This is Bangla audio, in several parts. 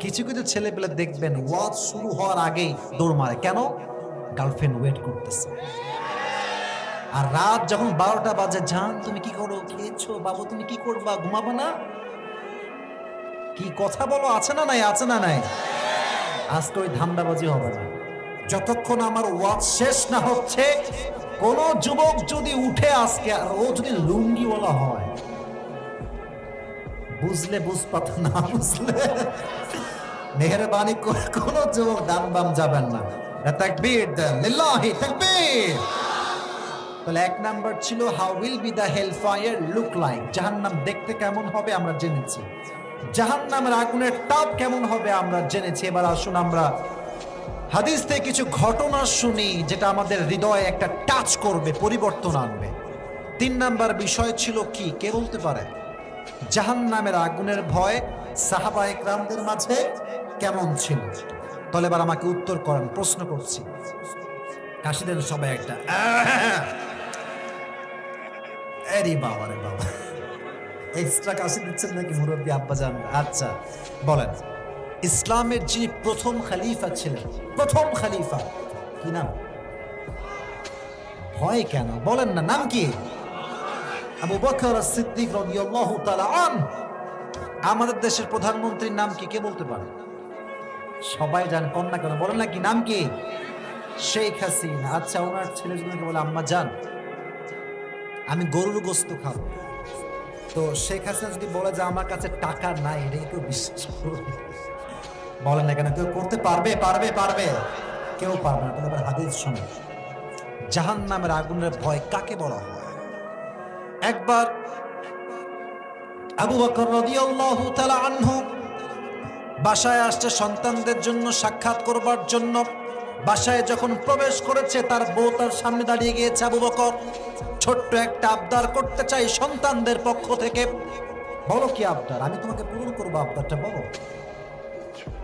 কিছু কিছু ছেলে পেলে দেখবেন ওয়াজ শুরু হওয়ার আগেই দৌড় মারে। কেন? গার্লফ্রেন্ড ওয়েট করতেছে। আর রাত যখন বারোটা বাজে যান তুমি কি করো? খেয়েছো? বাবু, তুমি কি করবা? ঘুমাবো না? কি কথা বলো? আছে না নাই? আছে না নাই? আজকে ওই ধান্দাবাজি হবে না। যতক্ষণ আমার ওয়াজ শেষ না হচ্ছে, কোন যুবক যদি উঠে আজকে আর ও যদি লুঙ্গিওয়ালা হয় বুঝলে বুঝপাত, না বুঝলে মেহরবানি করে কোন যুবক ডান বাম যাবেন না। তাকবীর দেন। লিল্লাহি এক নাম্বার ছিল, how will be the hell fire look like? জাহান্নাম দেখতে কেমন হবে আমরা জেনেছি। জাহান্নামের আগুনের তাপ কেমন হবে আমরা জেনেছি। এবার আসুন আমরা হাদিস থেকে কিছু ঘটনা শুনি, যেটা আমাদের হৃদয়ে একটা টাচ করবে, পরিবর্তন আনবে। তিন নাম্বার বিষয় ছিল কি? কে বলতে পারে? জাহান্নামের আগুনের ভয় সাহাবা একরামদের মাঝে কেমন ছিল? তাহলে এবার আমাকে উত্তর করেন, প্রশ্ন করছি। কাশি দেন সবাই একটা বাবা রে বাবা। এক্সট্রা কাশি দিচ্ছেন নাকি মুরব্বী আব্বা আচ্ছা বলেন। ইসলামের যিনি প্রথম খলিফা ছিলেন, প্রথম খলিফা, কি নাম? ভয় কেন? বলেন না, নাম কি? আবু বকর সিদ্দিক রাদিয়াল্লাহু তাআলা আন আমাদের দেশের প্রধানমন্ত্রীর নাম কি কে বলতে পারে? সবাই জান কন্যা কেন, বলেন না কি, নাম কি? শেখ হাসিনা। আচ্ছা ওনার ছেলে ছেলেগুলোকে বলে আম্মা যান আমি গরুর গোস্ত খাব। তো শেখ হাসিনা যদি বলে যে আমার কাছে টাকা নাই এটা কেউ বিশ্বাস বলেন না কেন, কেউ করতে পারবে? পারবে পারবে। কেউ পারবে না, তাহলে হাদিস শোনো জাহান নামের আগুনের ভয় কাকে বলা হয়? একবার আবু বকর রাদিয়াল্লাহু তাআলা আনহু বাসায় আসছে সন্তানদের জন্য সাক্ষাৎ করবার জন্য। বাসায় যখন প্রবেশ করেছে, তার বউ তার সামনে দাঁড়িয়ে গিয়েছে। আবু বকর ছোট্ট একটা আবদার করতে চাই সন্তানদের পক্ষ থেকে। বলো কি আবদার? আমি তোমাকে পূরণ করব আবদারটা, বলো।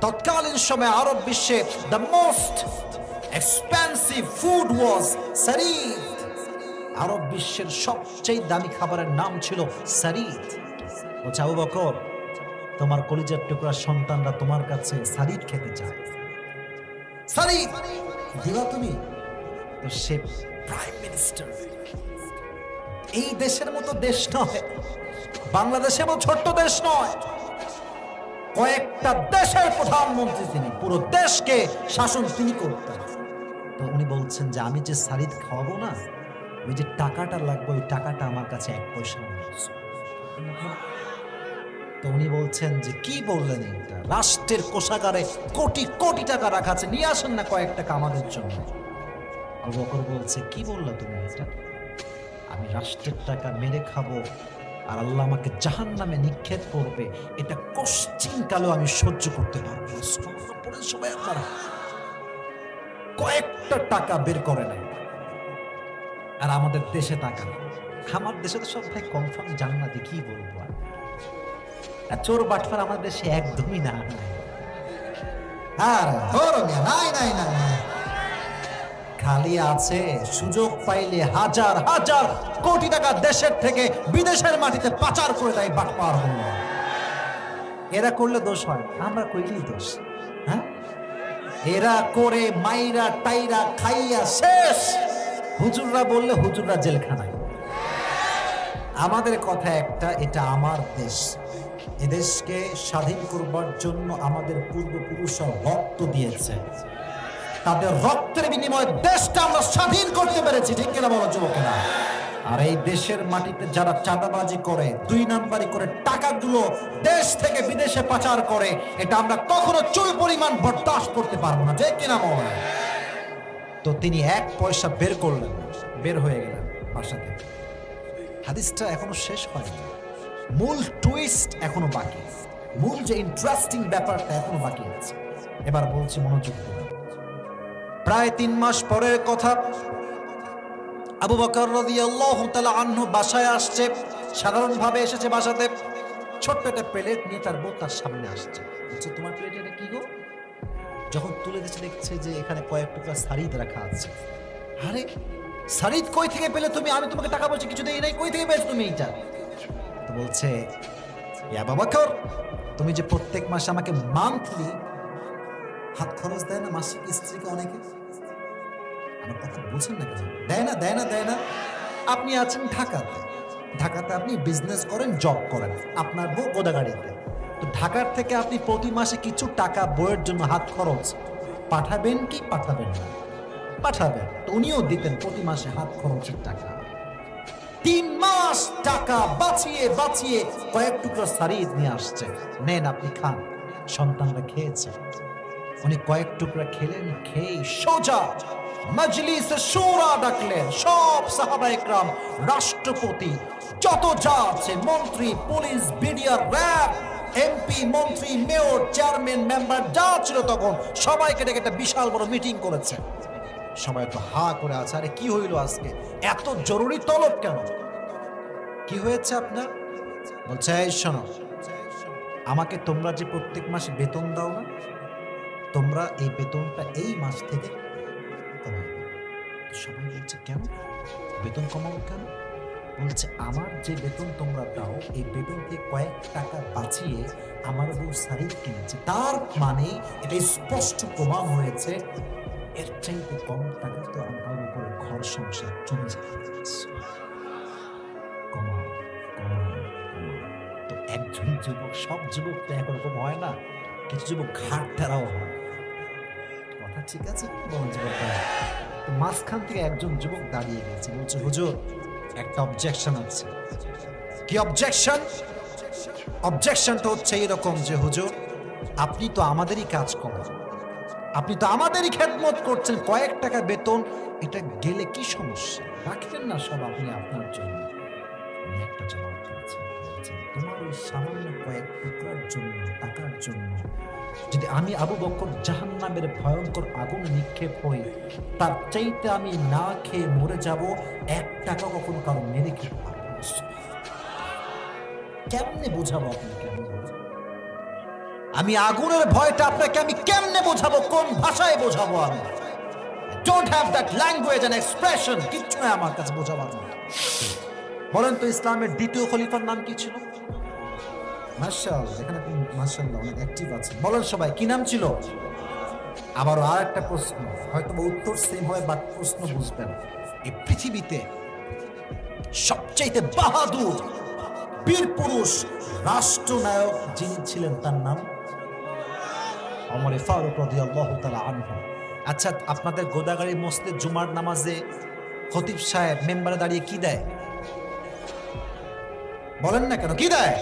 তৎকালীন সময় আরব বিশ্বে the most expensive food was সারিদ আরব বিশ্বের সবচেয়ে দামি খাবারের নাম ছিল সারিদ। বলছে, আবু বকর, তোমার কলিজার টুকরা সন্তানরা তোমার কাছে সারিদ খেতে চায়। সারিদ, দিবা তুমি? তো সে প্রাইম মিনিস্টার, এই দেশের মতো দেশ নয়, বাংলাদেশের মতো ছোট্ট দেশ নয়। কয়েকটা দেশের প্রধানমন্ত্রী তিনি, পুরো দেশকে শাসন তিনি করতেন। তো উনি বলছেন যে, আমি যে সারিদ খাওয়াবো না ওই যে টাকাটা লাগবে, ওই টাকাটা আমার কাছে এক পয়সা তো উনি বলছেন যে, কি বললেন এইটা? রাষ্ট্রের কোষাগারে কোটি কোটি টাকা রাখা আছে, নিয়ে আসেন না কয়েক টাকা আমাদের জন্য। বকর বলছে, কি বললা তুমি এটা? আমি রাষ্ট্রের টাকা মেরে খাব আর আল্লাহ আমাকে জাহান নামে নিক্ষেপ করবে। এটা কশ্চিন কালো আমি সহ্য করতে পারব সবাই আপনারা। কয়েকটা টাকা বের করে নেয় আর আমাদের দেশে টাকা নেই আমার দেশে তো সব ভাই কনফার্ম জান্নাতি কি বলব আর। চোর বাটফার আমার দেশে একদমই না। আর নাই নাই নাই। খালি আছে সুযোগ পাইলে হাজার হাজার কোটি টাকা দেশের থেকে বিদেশের মাটিতে পাচার করে দেয় বাটপার হল। এরা করলে দোষ হয় আমরা কইলেই দোষ। হ্যাঁ? এরা করে মাইরা টাইরা খাইয়া শেষ। হুজুররা বললে হুজুররা জেলখানায়। আমাদের কথা একটা, এটা আমার দেশ। এদেশকে স্বাধীন করবার জন্য আমাদের পূর্বপুরুষরা রক্ত দিয়েছে। তাদের রক্তের বিনিময়ে দেশটা আমরা স্বাধীন করতে পেরেছি, ঠিক কিনা বলো যুবকেরা? আর এই দেশের মাটিতে যারা চাঁদাবাজি করে, দুই নাম্বারি করে টাকাগুলো দেশ থেকে বিদেশে পাচার করে, এটা আমরা কখনো চুল পরিমাণ বরদাস্ত করতে পারব না যে কিনা মনে তো তিনি এক পয়সা বের করলেন, বের হয়ে গেলেন বাসা থেকে। হাদিসটা এখনও শেষ হয়নি। মূল টুইস্ট এখনও বাকি। মূল যে ইন্টারেস্টিং ব্যাপারটা এখনও বাকি আছে। এবার বলছি মনোযোগ প্রায় তিন মাস পরের কথা, আবু বকর আনহু বাসায় আসছে, সাধারণভাবে এসেছে বাসাতে। ছোট্ট একটা প্লেট নিয়ে তার বউ তার সামনে আসছে। বলছে, তোমার প্লেটে এটা কি গো? যখন তুলে দিচ্ছে দেখছে যে এখানে কয়েক টুকরা সারিদ রাখা আছে। আরে, সারিদ কই থেকে পেলে তুমি? আমি তোমাকে টাকা বলছি, কিছু দেই নাই। কই থেকে পেয়েছ তুমি এইটা? তো বলছে, ইয়া বাবা কর তুমি যে প্রত্যেক মাসে আমাকে মান্থলি হাত খরচ দেয় না, মাসিক স্ত্রীকে অনেকে? আমার কথা বুঝেন না কিছু দেয় না দেয় না দেয় না। আপনি আছেন ঢাকাতে। ঢাকাতে আপনি বিজনেস করেন জব করেন। আপনার বউ গোদাগাড়িতে। তো ঢাকার থেকে আপনি প্রতি মাসে কিছু টাকা বইয়ের জন্য হাত খরচ পাঠাবেন কি পাঠাবেন না? পাঠাবেন। তো উনিও দিতেন প্রতি মাসে হাত খরচের টাকা। তিন মাস টাকা বাঁচিয়ে বাঁচিয়ে কয়েক টুকরো সারিয়ে নিয়ে আসছে। নেন আপনি খান। সন্তানরা খেয়েছে। উনি কয়েক টুকরা খেলেন খেয়ে সোজা মজলিস সুরা ডাকলেন। সব সাহাবা রাষ্ট্রপতি, যত যা আছে, মন্ত্রী, পুলিশ, বিডিআর, র্যাব এমপি মন্ত্রী, মেয়র, চেয়ারম্যান, মেম্বার, যা ছিল তখন সবাইকে ডেকে একটা বিশাল বড় মিটিং করেছে। সবাই তো হা করে আছে। আরে কি হইল আজকে? এত জরুরি তলব কেন? কি হয়েছে আপনার? বলছে শোনো, আমাকে তোমরা যে প্রত্যেক মাসে বেতন দাও না, তোমরা এই বেতনটা এই মাস থেকে সবাই বলছে, কেন? বেতন কমাবো কেন? বলছে, আমার যে বেতন তোমরা দাও, এই বেতনকে কয়েক টাকা বাঁচিয়ে আমার বউ শাড়ি কিনেছে। তার মানে এটা স্পষ্ট প্রমাণ হয়েছে, এর চাইতে কম টাকা তো আমার উপরে ঘর সংসার চলে। তো একজন যুবক, সব যুবক তো একরকম হয় না, কিছু যুবক ঘাট ধারাও হয়। কথা ঠিক আছে? মাঝখান থেকে একজন যুবক দাঁড়িয়ে গেছে, বলছে, হুজুর একটা অবজেকশন আছে। কি অবজেকশন অবজেকশনটা হচ্ছে এরকম যে, হুজুর, আপনি তো আমাদেরই কাজ করেন। আপনি তো আমাদেরই খেদমত করছেন। কয়েক টাকা বেতন, এটা গেলে কি সমস্যা? রাখলেন না সব আপনি আপনার জন্য। একটা জবাব দিয়েছেন বলেছেন, তোমার ওই সামান্য কয়েক টুকরার জন্য টাকার জন্য যদি আমি আবু বকর জাহান্নামের ভয়ঙ্কর আগুন নিক্ষেপ হই তার চাইতে আমি না খেয়ে মরে যাব এক টাকা কখনো কারও মেরে খেতে পারব কেমনে বোঝাবো আপনাকে আমি? আমি আগুনের ভয়টা আপনাকে আমি কেমনে বোঝাবো? কোন ভাষায় বোঝাবো আমি? Don't have that language and expression কিচ্ছু নয় আমার কাছে বোঝাবার মতো। বলেন তো ইসলামের দ্বিতীয় খলিফার নাম কি ছিল? মার্শাল্লাহ এখানে মার্শাল্লাহ অনেক অ্যাক্টিভ আছে। বলেন সবাই কি নাম ছিল? আবারও আর একটা প্রশ্ন হয়তো বা উত্তর সেম হয় বাট প্রশ্ন বুঝবেন। এই পৃথিবীতে সবচাইতে বাহাদুর বীর পুরুষ রাষ্ট্রনায়ক যিনি ছিলেন তার নাম? অমরে ফারুক রাদিয়াল্লাহু তাআলা আনহু। আচ্ছা আপনাদের গোদাগাড়ি মসজিদ জুমার নামাজে খতিব সাহেব মেম্বারে দাঁড়িয়ে কি দেয়? বলেন না কেন? কি দেয়?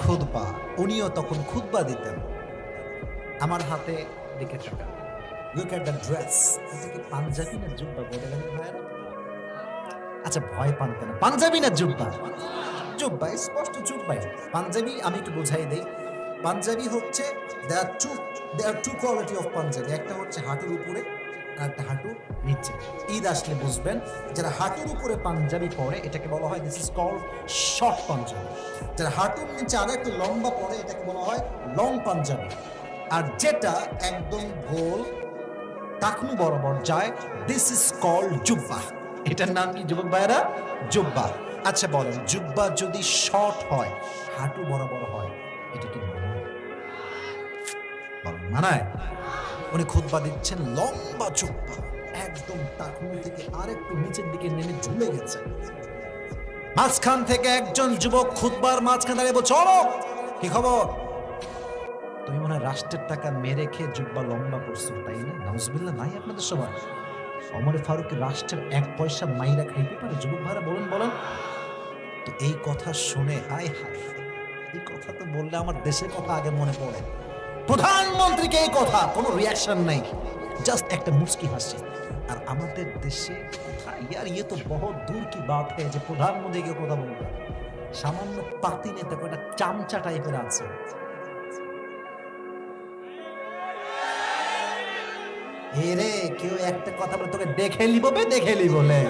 খুদবা। উনিও তখন খুদবা দিতেন। আমার হাতে দিকে টাকা লুক দ্য ড্রেস কি পাঞ্জাবি না জুব্বা ভাইয়েরা? আচ্ছা ভয় পান কেন? পাঞ্জাবি না জুব্বা জুব্বা স্পষ্ট জুব্বাই পাঞ্জাবি আমি একটু বুঝাই দেই। পাঞ্জাবি হচ্ছে there two there two quality of Punjabi. একটা হচ্ছে হাঁটুর উপরে হাঁটু নিচে। ঈদ আসলে বুঝবেন, যারা হাঁটুর উপরে পাঞ্জাবি পরে, এটাকে বলা হয় this is call short Punjabi. যারা হাঁটুর নিচে আরও একটু লম্বা পরে, এটাকে বলা হয় লং পাঞ্জাবি। আর যেটা একদম গোল টাকনু বরাবর যায় দিস ইজ কল জুব্বা। এটার নাম কি যুবক ভাইয়েরা? জুব্বা। আচ্ছা বলেন, জুব্বা যদি শর্ট হয়, হাঁটু বরাবর হয়, এটা কি মানায়? মানায়? উনি খুতবা দিচ্ছেন লম্বা জুব্বা একদম টাকনু থেকে আরেকটু নিচের দিকে নেমে ঝুলে গেছে। মাঝখান থেকে একজন যুবক খুতবার মাঝখানে দাঁড়িয়ে বলছে চলো কি খবর? তুমি মনে রাষ্ট্রের টাকা মেরে খেয়ে জুব্বা লম্বা করছ, তাই না? নাউজবিল্লা নাই আপনাদের সবার। অমরে ফারুক রাষ্ট্রের এক পয়সা মাইরা খাইতে পারে যুবক ভাইরা, বলুন, বলেন। তো এই কথা শুনে হায় হায়, এই কথা তো বললে আমার দেশের কথা আগে মনে পড়ে। প্রধানমন্ত্রীকে এই কথা, কোনো রিয়াকশন নেই। জাস্ট একটা মুচকি হাসি আর আমাদের দেশে ইয়ার ইয়ে তো বহুত দূর কি বাত হয়ে যে প্রধানমন্ত্রীকে কথা বলবে। সামান্য পাতি নেতা একটা চামচা টাইপের আছে। এরে কেউ একটা কথা বলে, তোকে দেখে লিব বে, দেখে লিব বলে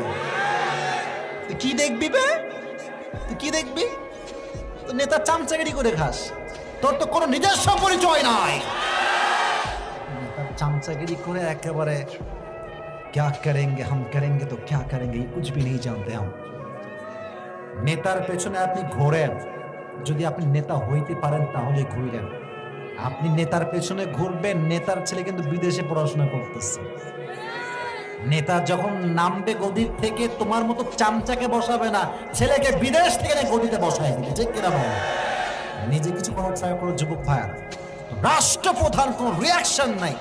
কি দেখবি বে? তুই কি দেখবি? নেতা চামচাগিরি করে খাস। তোর তো কোনো নিজস্ব পরিচয় নাই নেতার চামচাগিরি করে একেবারে क्या करेंगे हम करेंगे तो क्या करेंगे ये कुछ भी नहीं जानते हम নেতার পেছনে আপনি ঘোরেন যদি আপনি নেতা হইতে পারেন তাহলে ঘুরলেন আপনি নেতার পেছনে ঘুরবেন নেতার ছেলে কিন্তু বিদেশে পড়াশোনা করতেছে নেতা যখন নামবে গদির থেকে তোমার মতো চামচাকে বসাবে না ছেলেকে বিদেশ থেকে এনে গদিতে বসায় দিবে ঠিক কিনা বলো নিজে কিছু করার ট্রাই করো, যুবক ভাইয়ার রাষ্ট্রপ্রধান কোনো রিয়াকশন নাই।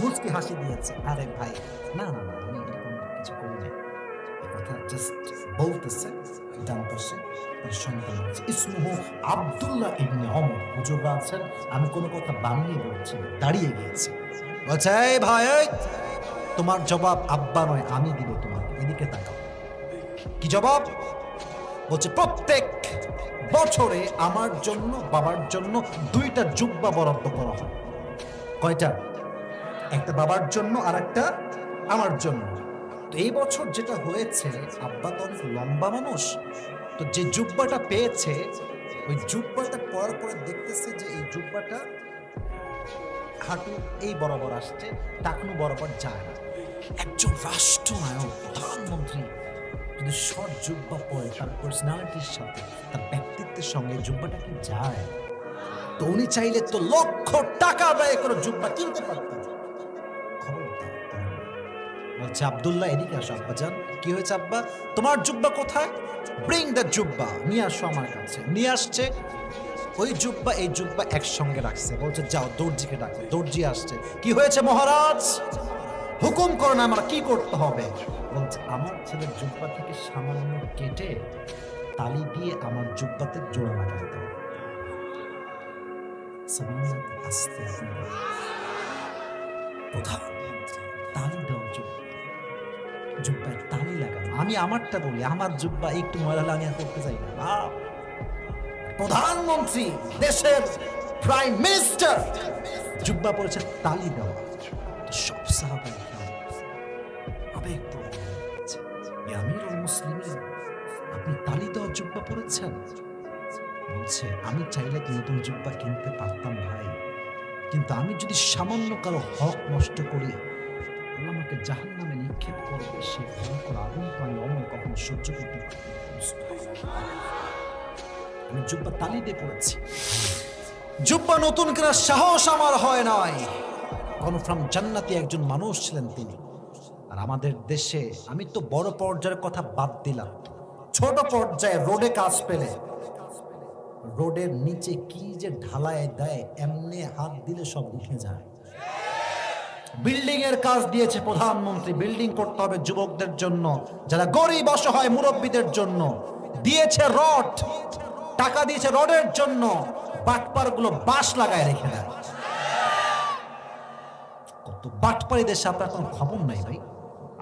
মুচকি হাসি দিয়েছে। আরে ভাই, না না না আমি এরকম কিছু করি নাই। কথা জাস্ট বলতেছে ডান পাশে আমি কোনো কথা বানিয়ে বলছি দাঁড়িয়ে গিয়েছি। ভাই তোমার জবাব আব্বা নয়, আমি দিব তোমাকে। এদিকে তাকাও। কি জবাব? বলছে, প্রত্যেক বছরে আমার জন্য, বাবার জন্য দুইটা জুব্বা বরাদ্দ করা হয়। কয়টা? একটা বাবার জন্য আর একটা আমার জন্য। তো এই বছর যেটা হয়েছে, আব্বা তো অনেক লম্বা মানুষ, তো যে জুব্বাটা পেয়েছে, ওই জুব্বাটা পরার পরে দেখতেছে যে এই জুব্বাটা হাঁটু এই বরাবর আসছে, টাকনু বরাবর যায় না। একজন রাষ্ট্রনায়ক, প্রধানমন্ত্রী যদি শর্ট জুব্বা পরে তার পার্সোনালিটির সাথে, তার ব্যক্তিত্বের সঙ্গে যায়? তো উনি চাইলে তো লক্ষ টাকা ব্যয় করে জুব্বা কিনতে পারতেন। বলছে, আব্দুল্লাহ, এদিকে আসো আব্বা যান কি হয়েছে আব্বা? তোমার জুব্বা কোথায়? ব্রিং দ্য জুব্বা। নিয়ে আসো আমার কাছে। নিয়ে আসছে। ওই জুব্বা, এই জুব্বা একসঙ্গে রাখছে। বলছে, যাও, দর্জিকে ডাকো। দর্জি আসছে। কি হয়েছে মহারাজ? হুকুম করো না আমার কি করতে হবে? বলছে, আমার ছেলের জুব্বা থেকে সামান্য কেটে তালি দিয়ে আমার জুব্বাতে জোড়া লাগাই দাও। আস্তে প্রধানমন্ত্রী তালি জুব্বা। জুব্বায় তালি লাগানো। আমি আমারটা বলি, আমার জুব্বা একটু ময়লা আমি করতে চাই না। প্রধানমন্ত্রী, দেশের প্রাইম মিনিস্টার, জুব্বা পড়েছে তালি দেওয়া। সব সাহাবাই মুসলিমিন আপনি তালি দেওয়া জুব্বা পড়েছেন বলছে, আমি চাইলে কি নতুন জুব্বা কিনতে পারতাম ভাই। কিন্তু আমি যদি সামান্য কারও হক নষ্ট করি আমাকে জাহান নামে নিক্ষেপ করবে সে ভয়ঙ্কর আগুন তো অমল কখনো সহ্য করতে আমি জুব্বা তালি দিয়ে পড়েছি জুব্বা নতুন কেনার সাহস আমার হয় নাই। কনফার্ম জান্নাতি একজন মানুষ ছিলেন তিনি। আর আমাদের দেশে আমি তো বড় পর্যায়ের কথা বাদ দিলাম। ছোট পর্যায়ে রোডে কাজ পেলে। রোডের নিচে কি যে ঢালায় দেয়, এমনি হাত দিলে সব উঠে যায়। বিল্ডিং এর কাজ দিয়েছে প্রধানমন্ত্রী। বিল্ডিং করতে হবে যুবকদের জন্য, যারা গরিব, অসহায় মুরব্বীদের জন্য। দিয়েছে রড। টাকা দিয়েছে রডের জন্য। বাটপারগুলো বাঁশ লাগায় রেখে দেয়। কত বাটপারি দেশে আপনার খবর নাই ভাই?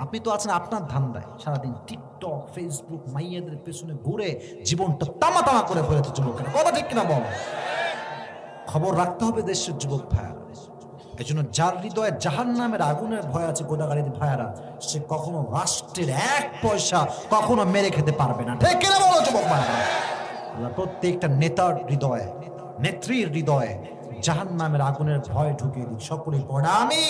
আপনি তো আছেন আপনার ধান্দায়। সারাদিন টিকটক ফেসবুক মাইয়াদের পেছনে ঘুরে জীবনটা তামা তামা করে ফেলেছে যুবকেরা কথা ঠিক কিনা বল? খবর রাখতে হবে দেশের যুবক ভাইয়ারা। এই জন্য যার হৃদয়ে জাহান নামের আগুনের ভয় আছে গোদাগাড়ির ভাইয়ারা, সে কখনো রাষ্ট্রের এক পয়সা কখনো মেরে খেতে পারবে না। ঠিক কিনা বলো যুবক ভাইয়ারা? প্রত্যেকটা নেতার হৃদয়ে, নেত্রীর হৃদয়ে জাহান নামের আগুনের ভয় ঢুকিয়ে দিই সকলেই পড়ে আমি